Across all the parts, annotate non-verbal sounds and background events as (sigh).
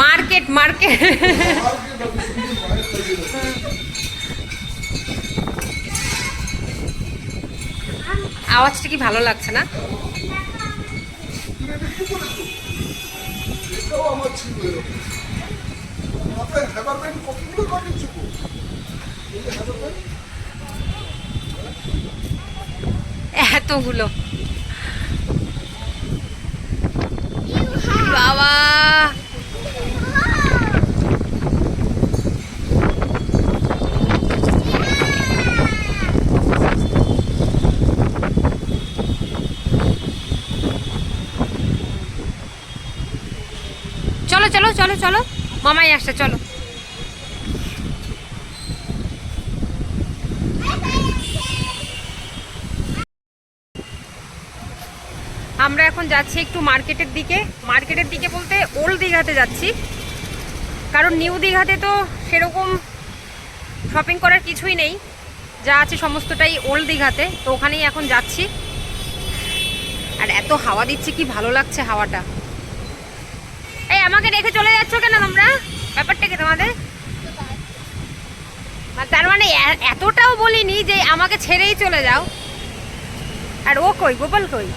Market market. আওয়াজটা কি ভালো লাগছে না? এটাও আমার ছিল এরকম। মাথায় হেবার ব্যান্ড কতগুলো কাটিয়েছো গো? এই যে হেবার ব্যান্ড, এতগুলো বাবা। চলো চলো চলো চলো। মামাই আসছে চলো। আমরা এখন যাচ্ছি একটু মার্কেটের দিকে। মার্কেটের দিকে বলতে ওল্ড দীঘাতে যাচ্ছি। কারণ নিউ দীঘাতে তো সেরকম শপিং করার কিছুই নেই। যা আছে সমস্তটাই ওল্ড দীঘাতে, তো ওখানেই এখন যাচ্ছি। আর এত হাওয়া দিচ্ছে, কি ভালো লাগছে হাওয়াটা। এই, আমাকে রেখে চলে যাচ্ছ কেন তোমরা? ব্যাপারটা কি তোমাদের? তার মানে এতটাও বলিনি যে আমাকে ছেড়েই চলে যাও। আর ও কই? গোপাল কই?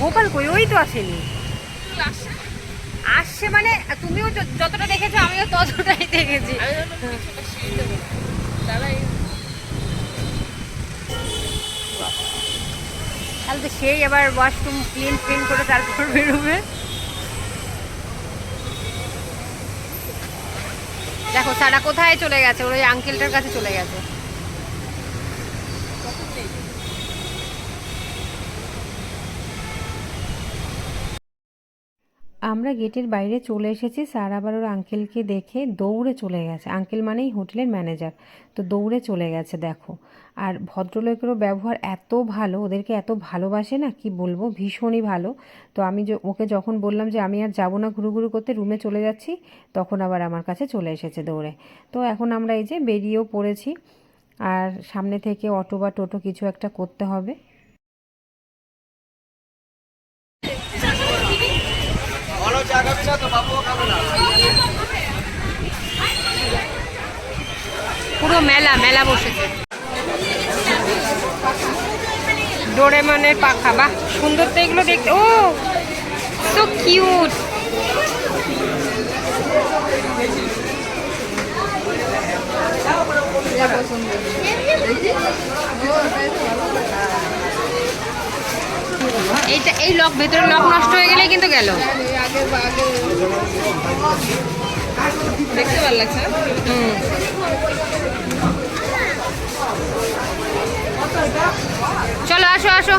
গোপাল কই? ওই তো আসেনি। আসছে মানে তুমিও যতটা দেখেছ আমিও ততটাই দেখেছি। তাহলে তো সেই আবার ওয়াশরুম ক্লিন ক্লিন করে তারপর বেরোবে। দেখো সারা কোথায় চলে গেছে? ওর ওই আঙ্কেলটার কাছে চলে গেছে। আমরা গেটের বাইরে চলে এসেছি। স্যার আবার ওর আঙ্কেলকে দেখে দৌড়ে চলে গেছে। আঙ্কেল মানেই হোটেলের ম্যানেজার তো দৌড়ে চলে গেছে, দেখো। আর ভদ্রলোকেরও ব্যবহার এত ভালো, ওদেরকে এত ভালোবাসে না, কি বলব, ভীষণই ভালো। তো আমি য- ওকে যখন বললাম যে, আমি আর যাব না ঘুরু ঘুরু করতে, রুমে চলে যাচ্ছি, তখন আবার আমার কাছে চলে এসেছে দৌড়ে। তো এখন আমরা এই যে বেরিয়েও পড়েছি। আর সামনে থেকে অটো বা টোটো কিছু একটা করতে হবে। পুরো মেলা মেলা বসেছে। ডোরেমনের পাখা, বাহ, সুন্দর তো এগুলো দেখতে। ও সো কিউট এইটা, এই লক ভেতরে লক নষ্ট হয়ে গেলেই কিন্তু গেল। দেখতে ভালো লাগছে হুম। চলো, আসো আসো।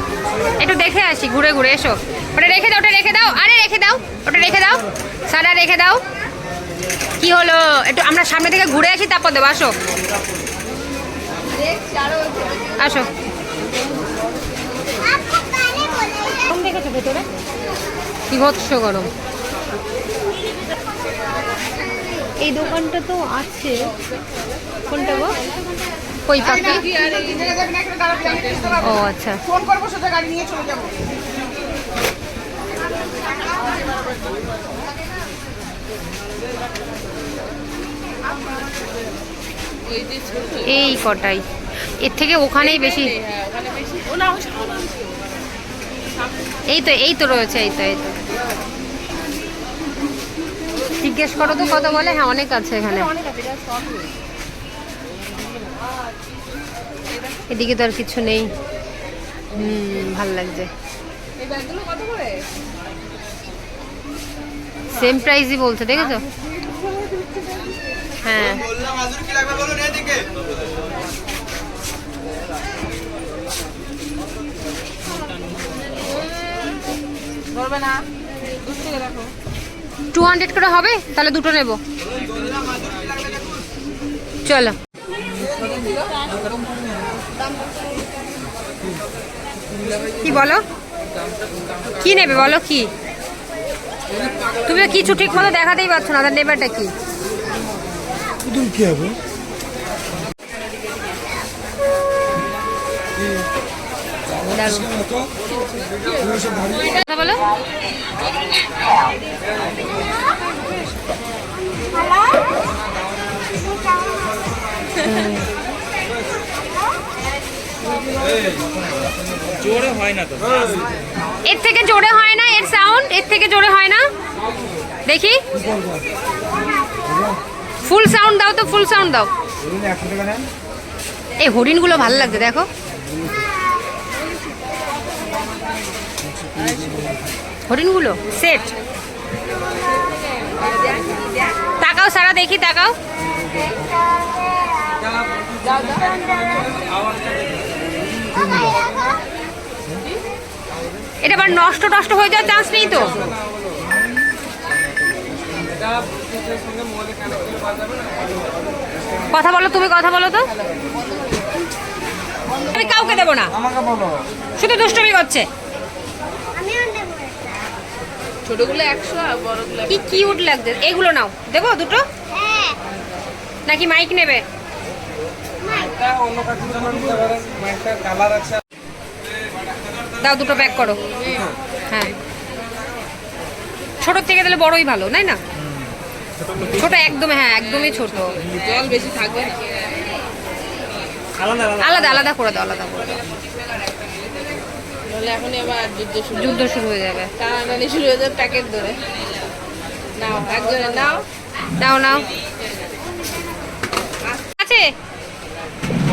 একটু দেখে আসি, ঘুরে ঘুরে, এসো। ওটা রেখে দাও, ওটা রেখে দাও। আরে, রেখে দাও। ওটা রেখে দাও। সারা রেখে দাও। কি হলো? একটু আমরা সামনে থেকে ঘুরে আসি, তারপর দেবো। আসো। আসো। দেখেছ ভেতরে? বিভৎস গরম। এই দোকানটা তো আছে। কোনটা গো? কই পাখি ও আচ্ছা। ফোন করব সোজা গাড়ি নিয়ে চলে যাব। ওই যে ছোট এই কটাই। এর থেকে ওখানেই বেশি। এই তো এই তো রয়েছে, এই তো এই তো। জিজ্ঞেস করো তো, কত বলে? হ্যাঁ অনেক আছে এখানে। এদিকে তো আর কিছু নেই। হুম, ভালো লাগছে। সেম প্রাইসই বলছে, দেখেছ? হ্যাঁ। ধরবে না। দূর থেকে দেখো। টু হান্ড্রেড করে হবে? তাহলে দুটো নেব। চলো। কি বলো? কি নেবে বলো কি? তুমি কিছু ঠিক মতো দেখাতেই পারছ না তার নেবেটা কি? কি হবে? বলো জোরে হয় না তো এর থেকে জোরে হয় না এর সাউন্ড এর থেকে জোরে হয় না। দেখি। ফুল সাউন্ড দাও তো ফুল সাউন্ড দাও। এই হরিণগুলো ভালো লাগছে দেখো। হরিণগুলো সেট তাকাও সারা দেখি তাকাও। এটা আবার নষ্ট টষ্ট হয়ে যাওয়ার চান্স নেই তো? কথা বলো তুমি কথা বলো তো। আমি কাউকে দেবো না। শুধু দুষ্টমি করছে। ছোটগুলো একশো আর বড়গুলো কি কিউট লাগছে। এগুলো নাও। দেবো দুটো? নাকি মাইক নেবে? আছে। দাও দুটো প্যাক করো। হ্যাঁ। ছোট থেকে তাহলে বড়ই ভালো তাই না? ছোট একদম হ্যাঁ একদমই ছোট। জল বেশি থাকবে আলাদা আলাদা। আলাদা আলাদা করে দাও আলাদা করে দাও। তাহলে এখনই আবার যুদ্ধ শুরু যুদ্ধ শুরু হয়ে যাবে। টানাটানি শুরু হয়ে যাবে প্যাকেট ধরে। নাও একজনে নাও। নাও নাও। আছে?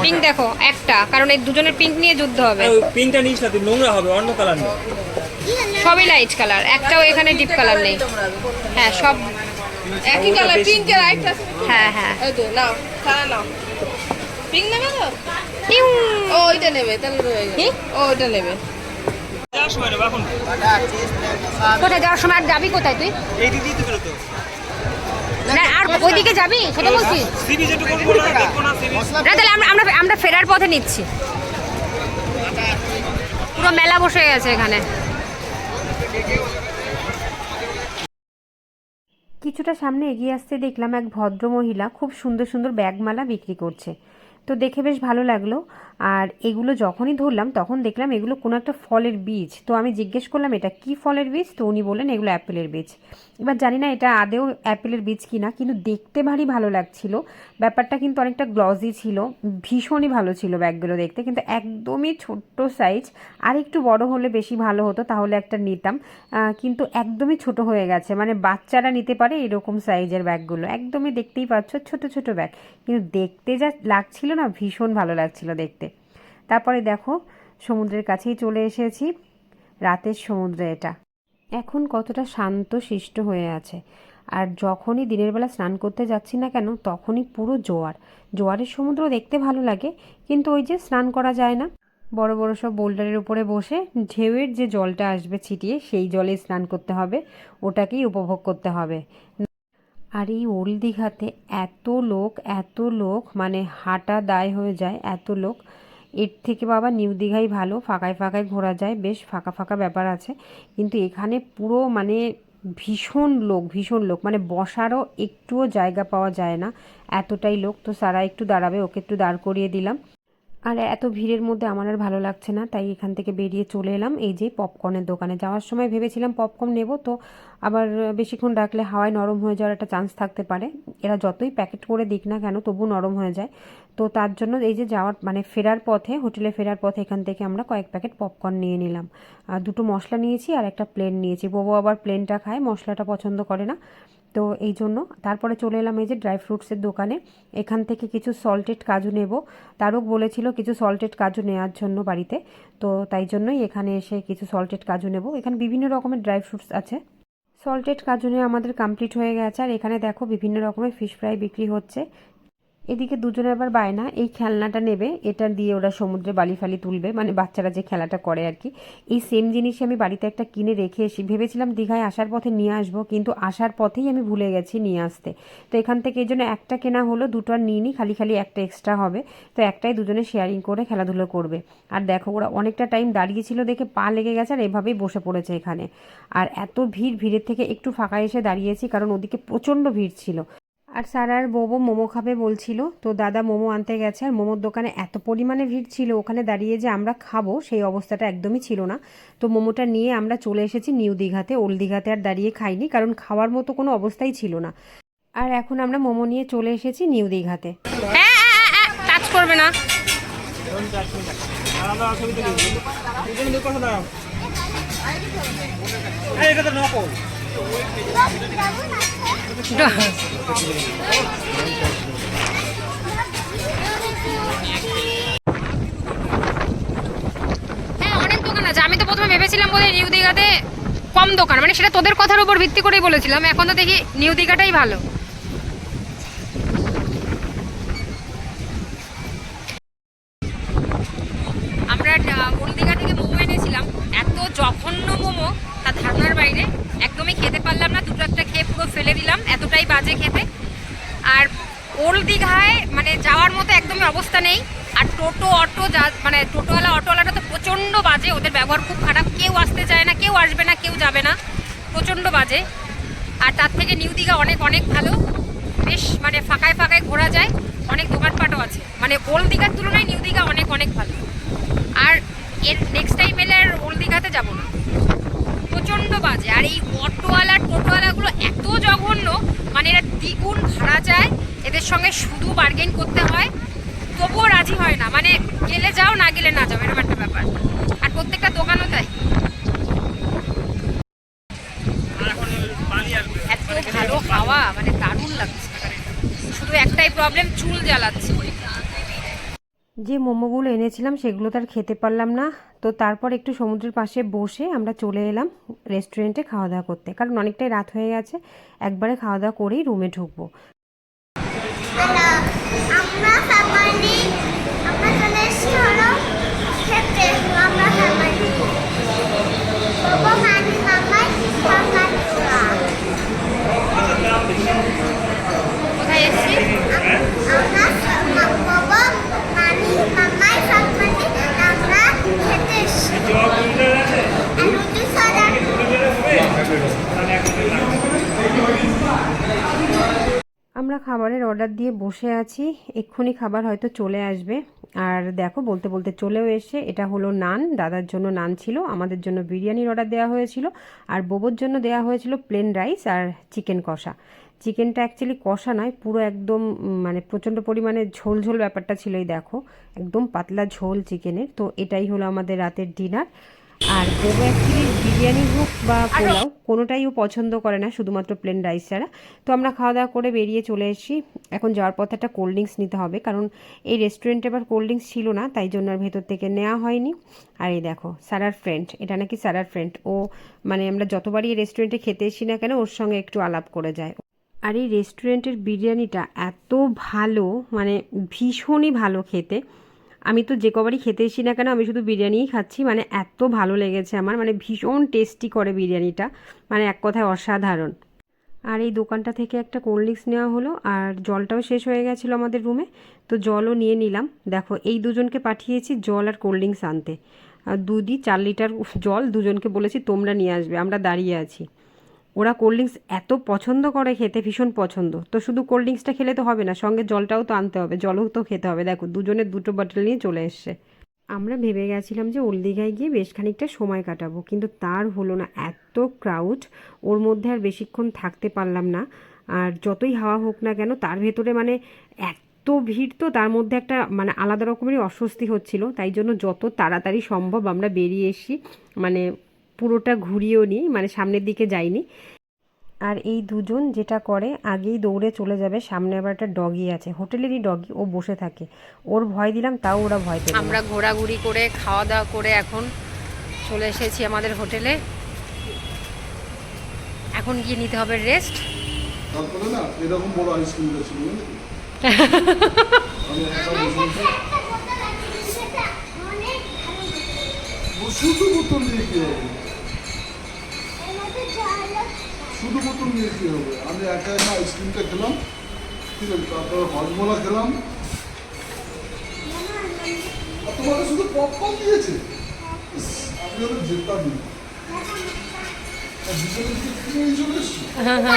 পিঙ্ক দেখো একটা। কারণ এই দুজনের পিঙ্ক নিয়ে যুদ্ধ হবে। পিঙ্কটা নিস না তুই নোংরা হবে অন্য কালার নেই। সবই লাইট কালার একটাও এখানে ডিপ কালার নেই। হ্যাঁ সব একই কালার পিঙ্কের আরেকটা হ্যাঁ হ্যাঁ। এই তো নাও সারা নাও। পিঙ্ক নেবে তো? ও ওইটা নেবে তাহলে ওইটা নেবে। কোথায় যাওয়ার সময় আর যাবি কোথায় তুই? এই দিকেই তো বেরোতো। না আর ওইদিকে যাবি? সেটা না তাহলে আমরা আমরা আমরা ফেরার পথে নিচ্ছি। পুরো মেলা বসে গেছে এখানে। কিছুটা সামনে এগিয়ে আসতে দেখলাম এক ভদ্র মহিলা খুব সুন্দর সুন্দর ব্যাগমালা বিক্রি করছে। তো দেখে বেশ ভালো লাগল। আর এগুলো যখনই ধরলাম, তখন দেখলাম এগুলো কোনো একটা ফলের বীজ। তো আমি জিজ্ঞেস করলাম, এটা কি ফলের বীজ? তো উনি বললেন, এগুলো অ্যাপেলের বীজ। এবার জানি না এটা আদেও অ্যাপেলের বীজ কি না কিন্তু দেখতে ভারী ভালো লাগছিল। ব্যাপারটা কিন্তু অনেকটা গ্লজি ছিল, ভীষণই ভালো ছিল ব্যাগগুলো দেখতে, কিন্তু একদমই ছোট্ট সাইজ আর একটু বড় হলে বেশি ভালো হতো, তাহলে একটা নিতাম। কিন্তু একদমই ছোট হয়ে গেছে মানে বাচ্চারা নিতে পারে এরকম সাইজের ব্যাগগুলো। একদমই দেখতেই পাচ্ছ, ছোট ছোট ব্যাগ। কিন্তু দেখতে যা লাগছিল না, ভীষণ ভালো লাগছিল দেখতে। তারপরে দেখো, সমুদ্রের কাছেই চলে এসেছি। রাতের সমুদ্রে এটা। এখন কতটা শান্ত শিষ্ট হয়ে আছে। আর যখনই দিনের বেলা স্নান করতে যাচ্ছি না কেন, তখনই পুরো জোয়ার। জোয়ারের সমুদ্র দেখতে ভালো লাগে, কিন্তু ওই যে স্নান করা যায় না। বড় বড় সব বোল্ডারের উপরে বসে ঢেউয়ের যে জলটা আসবে ছিটিয়ে, সেই জলে স্নান করতে হবে। ওটাকেই উপভোগ করতে হবে। আর এই ওল্ড দীঘাতে এত লোক এত লোক মানে হাঁটা দায় হয়ে যায় এত লোক। এর থেকে বাবা নিউ দীঘাই ভালো, ফাঁকায় ফাঁকায় ঘোরা যায়, বেশ ফাঁকা ফাঁকা ব্যাপার আছে। কিন্তু এখানে পুরো মানে ভীষণ লোক ভীষণ লোক। মানে বসারও একটুও জায়গা পাওয়া যায় না, এতটাই লোক। তো সারা একটু দাঁড়াবে, ওকে একটু দাঁড় করিয়ে দিলাম। আর এত ভিড়ের মধ্যে আমার আর ভালো লাগছে না, তাই এখান থেকে বেরিয়ে চলে এলাম। এই যে পপকর্নের দোকানে যাওয়ার সময় ভেবেছিলাম পপকর্ন নেব, তো আবার বেশিক্ষণ রাখলে হাওয়ায় নরম হয়ে যাওয়ার একটা চান্স থাকতে পারে। এরা যতই প্যাকেট করে দিক না কেন তবু নরম হয়ে যায়। তো তার জন্য এই যে যাওয়ার মানে ফেরার পথে, হোটেলে ফেরার পথে এখান থেকে আমরা কয়েক প্যাকেট পপকর্ন নিয়ে নিলাম। আর দুটো মশলা নিয়েছি আর একটা প্লেন নিয়েছি। বউ আবার প্লেনটা খায়, মশলাটা পছন্দ করে না। তো এই জন্য তারপরে চলে এলাম এই যে ড্রাই ফ্রুটসের দোকানে। এখান থেকে কিছু সল্টেড কাজু নেব। তারক বলেছিল কিছু সল্টেড কাজু নেওয়ার জন্য বাড়িতে। তো তাই জন্যই এখানে এসে কিছু সল্টেড কাজু নেব। এখানে বিভিন্ন রকমের ড্রাই ফ্রুটস আছে। সল্টেড কাজু নিয়ে আমাদের কমপ্লিট হয়ে গেছে। আর এখানে দেখো বিভিন্ন রকমের ফিশ ফ্রাই বিক্রি হচ্ছে। এদিকে দুজনে আবার বায়না, এই খেলনাটা নেবে, এটা দিয়ে ওরা সমুদ্রে বালি ফালি তুলবে মানে বাচ্চারা যে খেলাটা করে আর কি। এই সেম জিনিস আমি বাড়িতে একটা কিনে রেখে এসি, ভেবেছিলাম দীঘায় আসার পথে নিয়ে আসব, কিন্তু আসার পথেই আমি ভুলে গেছি নিয়ে আসতে। তো এখান থেকে এই জন্য একটা কেনা হলো, দুটো আর নিইনি খালি খালি একটা এক্সট্রা হবে। তো একটাই দুজনে শেয়ারিং করে খেলাধুলো করবে। আর দেখো, ওরা অনেকটা টাইম দাঁড়িয়েছিল দেখে পা লেগে গেছে আর এভাবেই বসে পড়েছে এখানে। আর এত ভিড়, ভিড়ের থেকে একটু ফাঁকা এসে দাঁড়িয়েছি, কারণ ওদিকে প্রচণ্ড ভিড় ছিল। আর সারা আর বউ মোমো খাবে বলছিল। তো দাদা মোমো আনতে গেছে আর মোমোর দোকানে এত পরিমাণে ভিড় ছিল ওখানে দাঁড়িয়ে যে আমরা খাব সেই অবস্থাটা একদমই ছিল না। তো মোমোটা নিয়ে আমরা চলে এসেছি নিউ দীঘাতে ওল্ড দীঘাতে আর দাঁড়িয়ে খাইনি কারণ খাওয়ার মতো কোনো অবস্থাই ছিল না। আর এখন আমরা মোমো নিয়ে চলে এসেছি নিউ দীঘাতে। হ্যাঁ টাচ করবে না। এটা তো নকল। হ্যাঁ অনেক দোকান আছে। আমি তো প্রথমে ভেবেছিলাম বোধহয় নিউ দীঘাতে কম দোকান। মানে সেটা তোদের কথার উপর ভিত্তি করেই বলেছিলাম। এখন তো দেখি নিউ দীঘাটাই ভালো আমরা ওল্ড দীঘা থেকে মোমো এনেছিলাম এত জঘন্য মোমো তার ধারণার বাইরে একদমই খেতে পারলাম না দুটো একটা খেয়ে পুরো ফেলে দিলাম এতটাই বাজে খেতে আর ওল্ড দীঘায় মানে যাওয়ার মতো অবস্থা নেই। আর টোটো, অটো যা মানে টোটোওয়ালা, অটোওয়ালাটা তো প্রচণ্ড বাজে। ওদের ব্যবহার খুব খারাপ। কেউ আসতে চায় না, কেউ আসবে না, কেউ যাবে না। প্রচণ্ড বাজে। আর তার থেকে নিউ দীঘা অনেক অনেক ভালো। বেশ মানে ফাঁকায় ফাঁকায় ঘোরা যায়। অনেক দোকানপাটও আছে। মানে ওল্ড দীঘার তুলনায় নিউ দীঘা অনেক অনেক ভালো। আর এর নেক্সট টাইম এলে আর ওল্ড দীঘাতে যাব না। প্রচণ্ড বাজে। আর এই অটোওয়ালা, টোটোওয়ালাগুলো এত জঘন্য। মানে এরা দ্বিগুণ ভাড়া যায় এদের সঙ্গে শুধু বার্গেন করতে হয়। মানে গেলে যাও, না গেলে না যাও, এরকম একটা ব্যাপার। আর প্রত্যেকটা দোকানও তাই। ভালো মানে দারুণ লাগছে। শুধু একটাই প্রবলেম চুল জ্বালাচ্ছে। যে মোমোগুলো এনেছিলাম, সেগুলো তার খেতে পারলাম না। তো তারপর একটু সমুদ্রের পাশে বসে আমরা চলে এলাম রেস্টুরেন্টে খাওয়া দাওয়া করতে। কারণ অনেকটাই রাত হয়ে গেছে, একবারে খাওয়া দাওয়া করেই রুমে ঢুকবো আমরা ফ্যামিলি আমরা চলে এসেছি হলো খেতে আমরা ফ্যামিলি বাবা মানি মামাই কোথায় এসছি আমরা বাবা মানি মামাই ফ্যামিলি আমরা খেতে এসেছি আর রুটি সাদা আমরা খাবারের অর্ডার দিয়ে বসে আছি, এক্ষুনি খাবার হয়তো চলে আসবে। আর দেখো, বলতে বলতে চলেও এসে এটা হলো নান। দাদার জন্য নান ছিল, আমাদের জন্য বিরিয়ানির অর্ডার দেওয়া হয়েছিল, আর বোবোর জন্য দেওয়া হয়েছিল প্লেন রাইস আর চিকেন কষা। চিকেনটা অ্যাকচুয়ালি কষা নয়, পুরো একদম মানে প্রচণ্ড পরিমাণে ঝোল ঝোল ব্যাপারটা ছিল এই দেখো। একদম পাতলা ঝোল চিকেনের তো এটাই হলো আমাদের রাতের ডিনার আর বোবো অ্যাকচুয়ালি বিরিয়ানি হোক বা পোলাও কোনোটাই ও পছন্দ করে না শুধুমাত্র প্লেন রাইস ছাড়া। তো আমরা খাওয়া দাওয়া করে বেরিয়ে চলে এসেছি। এখন যাওয়ার পথে একটা কোল্ড ড্রিঙ্কস নিতে হবে কারণ এই রেস্টুরেন্টে আবার কোল্ড ড্রিঙ্কস ছিল না তাই জন্য আর ভেতর থেকে নেওয়া হয়নি। আর এই দেখো সারার ফ্রেন্ড এটা নাকি সারার ফ্রেন্ড ও মানে আমরা যতবারই এই রেস্টুরেন্টে খেতে এসি না কেন ওর সঙ্গে একটু আলাপ করে যায়। আর এই রেস্টুরেন্টের বিরিয়ানিটা এত ভালো মানে ভীষণই ভালো খেতে। আমি তো যে কবারই খেতে এসি না কেন, আমি শুধু বিরিয়ানিই খাচ্ছি। মানে এত ভালো লেগেছে আমার মানে ভীষণ টেস্টি করে বিরিয়ানিটা। মানে এক কথায় অসাধারণ। আর এই দোকানটা থেকে একটা কোল্ড ড্রিঙ্কস নেওয়া হলো, আর জলটাও শেষ হয়ে গেছিল আমাদের রুমে তো জলও নিয়ে নিলাম। দেখো, এই দুজনকে পাঠিয়েছি জল আর কোল্ড ড্রিঙ্কস আনতে। আর দুদি চার লিটার জল, দুজনকে বলেছি তোমরা নিয়ে আসবে, আমরা দাঁড়িয়ে আছি। ওরা কোল্ড ড্রিঙ্কস এত পছন্দ করে খেতে, ভীষণ পছন্দ। তো শুধু কোল্ড ড্রিঙ্কসটা খেলে তো হবে না, সঙ্গে জলটাও তো আনতে হবে, জলও তো খেতে হবে। দেখো, দুজনের দুটো বটল নিয়ে চলে এসছে। আমরা ভেবে গেছিলাম যে ওল্ড দীঘায় গিয়ে বেশ খানিকটা সময় কাটাবো, কিন্তু তার হলো না, এত ক্রাউড ওর মধ্যে আর বেশিক্ষণ থাকতে পারলাম না। আর যতই হাওয়া হোক না কেন, তার ভেতরে মানে এত ভিড় তো, তার মধ্যে একটা মানে আলাদা রকমেরই অস্বস্তি হচ্ছিল। তাই জন্য যত তাড়াতাড়ি সম্ভব আমরা বেরিয়ে এসি মানে পুরোটা ঘুরিয়েও নিই মানে সামনের দিকে যাইনি। আর এই দুজন যেটা করে আগেই দৌড়ে চলে যাবে সামনে আবার একটা ডগি আছে। হোটেলেরই ডগি ও বসে থাকে। ওর ভয় দিলাম তাও ওরা ভয় পেল আমরা ঘোরাঘুরি করে খাওয়া দাওয়া করে এখন চলে এসেছি আমাদের হোটেলে। এখন গিয়ে নিতে হবে রেস্ট (laughs) বড় আইসক্রিমটা ছিল বুঝলি? আমি একা বসে বসে সেটা অনেক ভালো ও শুধু বোতল নিয়ে কি হবে এর মধ্যে জল শুধু বোতল নিয়ে কী হবে। আমি একা একা আইসক্রিমটা খেলাম। ঠিক আছে তারপরে হজমোলা খেলাম। আর তোমাকে শুধু পপকর্ন দিয়েছে? আমি চলে এসছো দাও না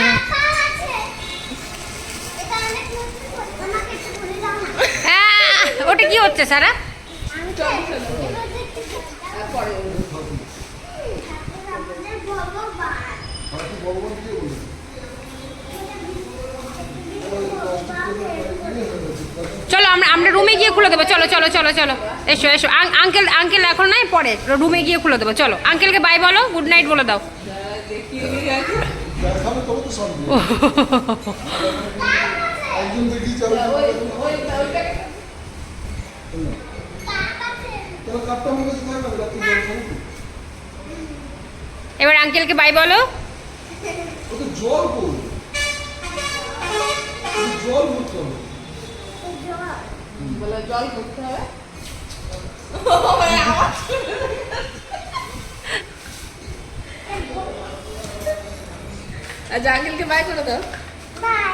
হ্যাঁ, ওটা কি হচ্ছে সারা আমি তো এবার দেখতে তারপরে আমাদের ভগবান বলি চলো আমরা আমরা রুমে গিয়ে খুলে দেবো। চলো চলো চলো চলো। এসো এসো। আঙ্কেল আঙ্কেল এখন নাই পরে। রুমে গিয়ে খুলে দেবো। চলো আঙ্কেলকে বাই বলো গুড নাইট বলে দাও। এবার আঙ্কেলকে বাই বলো। জল করবে জল ভরতে হবে বলে জল করতে হবে। আচ্ছা আঙ্কেলকে বাই করে দাও। বাই